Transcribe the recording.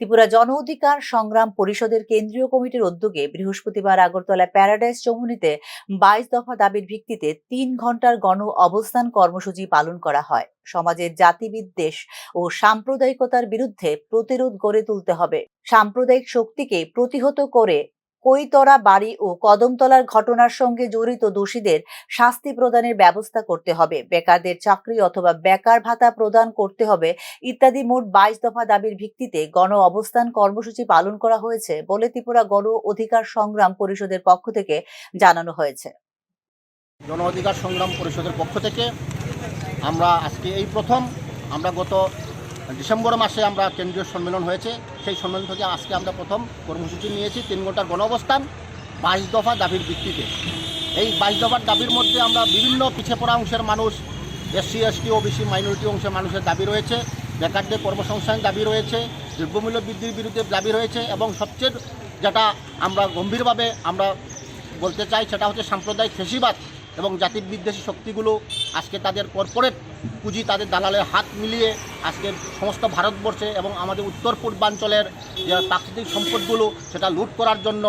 ত্রিপুরা জন অধিকার সংগ্রাম পরিষদের কেন্দ্রীয় কমিটির উদ্যোগে বৃহস্পতিবার আগরতলা প্যারাডাইস চৌমুনিতে বাইশ দফা দাবির ভিত্তিতে তিন ঘণ্টার গণ অবস্থান কর্মসূচি পালন করা হয়। সমাজের জাতিবিদ্বেষ ও সাম্প্রদায়িকতার বিরুদ্ধে প্রতিরোধ গড়ে তুলতে হবে। সাম্প্রদায়িক শক্তিকে প্রতিহত করে কৈতরা বাড়ি ও কদমতলার ঘটনার সঙ্গে জড়িত দোষীদের শাস্তি প্রদানের ব্যবস্থা করতে হবে। বেকারদের চাকরি অথবা বেকার ভাতা প্রদান করতে হবে ইত্যাদি মোট বাইশ দফা দাবির ভিত্তিতে গণ অবস্থান কর্মসূচি পালন করা হয়েছে বলে ত্রিপুরা গণ অধিকার সংগ্রাম পরিষদের পক্ষ থেকে জানানো হয়েছে। জন অধিকার সংগ্রাম পরিষদের পক্ষ থেকে আমরা আজকে এই প্রথম, আমরা গত ডিসেম্বর মাসে আমরা কেন্দ্রীয় সম্মেলন হয়েছে। সেই সম্মেলন থেকে আজকে আমরা প্রথম কর্মসূচি নিয়েছি তিন ঘণ্টার গণ অবস্থান বাইশ দফা দাবির ভিত্তিতে। এই বাইশ দফার দাবির মধ্যে আমরা বিভিন্ন পিছিয়ে পড়া অংশের মানুষ, এসসি, এসটি, ওবিসি, মাইনরিটি অংশের মানুষের দাবি রয়েছে, বেকারদের কর্মসংস্থান দাবি রয়েছে, দ্রব্যমূল্য বৃদ্ধির বিরুদ্ধে দাবি রয়েছে এবং সবচেয়ে যেটা আমরা গম্ভীরভাবে আমরা বলতে চাই সেটা হচ্ছে সাম্প্রদায়িক ফেসিবাদ। এবং জাতির বিদ্বেষী শক্তিগুলো আজকে তাদের কর্পোরেট পুঁজি তাদের দালালে হাত মিলিয়ে আজকে সমস্ত ভারতবর্ষে এবং আমাদের উত্তর পূর্বাঞ্চলের যে প্রাকৃতিক সম্পদগুলো, সেটা লুট করার জন্য